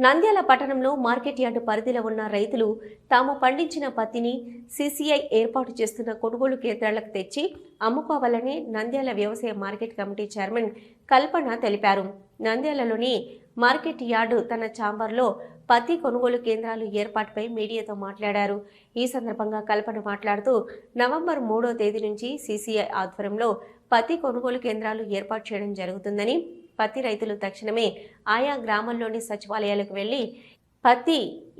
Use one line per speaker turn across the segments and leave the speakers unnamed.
నంద్యాల పట్టణంలో market yard పరిధిలో ఉన్న రైతులు తాము పండించిన పత్తిని సీసీఐ ఏర్పాటు చేస్తున్న కొనుగోలు కేంద్రాలకు తెచ్చి అమ్ముకోవాలని నంద్యాల వ్యవసాయ మార్కెట్ కమిటీ చైర్మన్ కల్పన తెలిపారు. నంద్యాలలోని మార్కెట్ యార్డు తన ఛాంబర్లో పత్తి కొనుగోలు కేంద్రాలు ఏర్పాటుపై మీడియాతో మాట్లాడారు. ఈ సందర్భంగా కల్పన మాట్లాడుతూ నవంబర్ మూడో తేదీ నుంచి సీసీఐ ఆధ్వర్యంలో పత్తి కొనుగోలు కేంద్రాలు ఏర్పాటు చేయడం జరుగుతుందని పత్తి రైతులు తక్షణమే ఆయా గ్రామంలోని సచివాలయాలకు వెళ్ళి పత్తి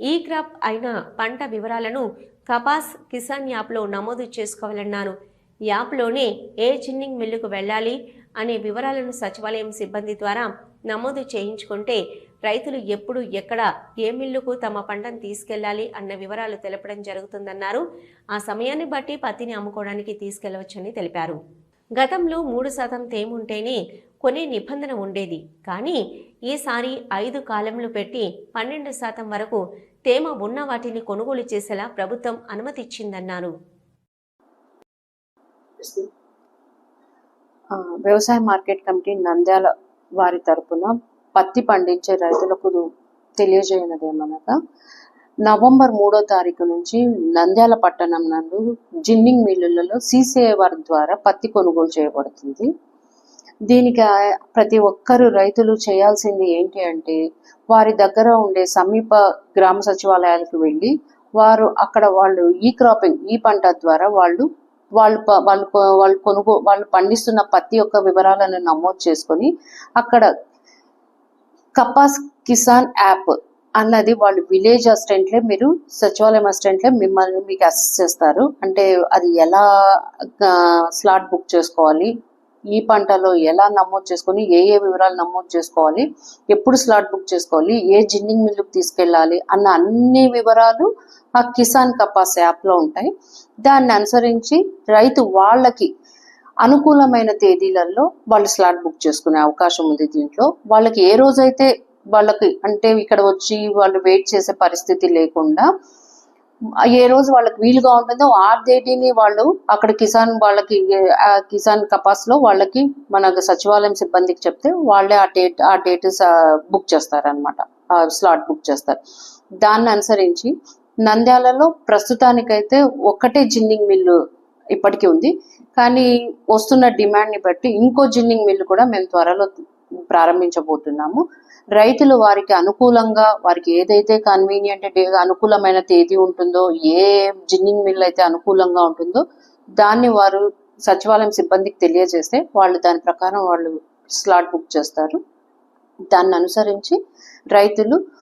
ఈ క్రాప్ అయిన పంట వివరాలను కపాస్ కిసాన్ యాప్లో నమోదు చేసుకోవాలన్నారు. యాప్లోనే ఏ చిన్నింగ్ మిల్లుకు వెళ్ళాలి అనే వివరాలను సచివాలయం సిబ్బంది ద్వారా నమోదు చేయించుకుంటే రైతులు ఎప్పుడు ఎక్కడ ఏ మిల్లుకు తమ పంటను తీసుకెళ్ళాలి అన్న వివరాలు తెలపడం జరుగుతుందన్నారు. ఆ సమయాన్ని బట్టి పత్తిని అమ్ముకోవడానికి తీసుకెళ్ళవచ్చని తెలిపారు. గతంలో మూడు శాతం తేముంటేనే కొనే నిబంధన ఉండేది. కానీ ఈసారి ఐదు కాలంలో పెట్టి పన్నెండు శాతం వరకు తేమ ఉన్న వాటిని కొనుగోలు చేసేలా ప్రభుత్వం అనుమతిచ్చిందన్నారు.
వ్యవసాయ మార్కెట్ కమిటీ నంద్యాల వారి తరపున పత్తి పండించే రైతులకు తెలియజేయనది ఏమనగా నవంబర్ మూడో తారీఖు నుంచి నంద్యాల పట్టణం నందు జిన్నింగ్ మిల్లులలో సీసీఐ వారి ద్వారా పత్తి కొనుగోలు చేయబడుతుంది. దీనికి ప్రతి ఒక్కరు రైతులు చేయాల్సింది ఏంటి అంటే వారి దగ్గర ఉండే సమీప గ్రామ సచివాలయాలకు వెళ్ళి వారు అక్కడ వాళ్ళు ఈ క్రాపింగ్ ఈ పంట ద్వారా వాళ్ళు వాళ్ళు వాళ్ళు కొ- వాళ్ళు కొనుగో వాళ్ళు పండిస్తున్న పత్తి యొక్క వివరాలను నమోదు చేసుకొని అక్కడ కపాస్ కిసాన్ యాప్ అన్నది వాళ్ళు విలేజ్ అసిస్టెంట్లే మీరు సచివాలయం అసిస్టెంట్లే మిమ్మల్ని మీకు అసిస్ట్ చేస్తారు. అంటే అది ఎలా స్లాట్ బుక్ చేసుకోవాలి ఈ పంటలో ఎలా నమోదు చేసుకొని ఏ ఏ వివరాలు నమోదు చేసుకోవాలి ఎప్పుడు స్లాట్ బుక్ చేసుకోవాలి ఏ జిన్నింగ్ మిల్లుకు తీసుకెళ్ళాలి అన్న అన్ని వివరాలు ఆ కిసాన్ కపాస్ యాప్లో ఉంటాయి. దాన్ని అనుసరించి రైతు వాళ్ళకి అనుకూలమైన తేదీలలో వాళ్ళు స్లాట్ బుక్ చేసుకునే అవకాశం ఉంది దీంట్లో. వాళ్ళకి ఏ రోజైతే వాళ్ళకి అంటే ఇక్కడ వచ్చి వాళ్ళు వెయిట్ చేసే పరిస్థితి లేకుండా ఏ రోజు వాళ్ళకి వీలుగా ఉంటుందో ఆ డేటీని వాళ్ళు అక్కడ కిసాన్ వాళ్ళకి ఆ కిసాన్ కపాస్లో వాళ్ళకి మన సచివాలయం సిబ్బందికి చెప్తే వాళ్ళే ఆ డేట్ ఆ డేట్ బుక్ చేస్తారనమాట స్లాట్ బుక్ చేస్తారు. దాన్ని అనుసరించి నంద్యాలలో ప్రస్తుతానికైతే ఒక్కటే జిన్నింగ్ మిల్లు ఇప్పటికీ ఉంది. కానీ వస్తున్న డిమాండ్ని బట్టి ఇంకో జిన్నింగ్ మిల్లు కూడా మేము త్వరలో ప్రారంభించబోతున్నాము. రైతులు వారికి అనుకూలంగా వారికి ఏదైతే కన్వీనియంట్ డే అనుకూలమైన తేదీ ఉంటుందో ఏ జిన్నింగ్ మిల్ అయితే అనుకూలంగా ఉంటుందో దాన్ని వారు సచివాలయం సిబ్బందికి తెలియజేస్తే వాళ్ళు దాని ప్రకారం వాళ్ళు స్లాట్ బుక్ చేస్తారు. దాన్ని అనుసరించి రైతులు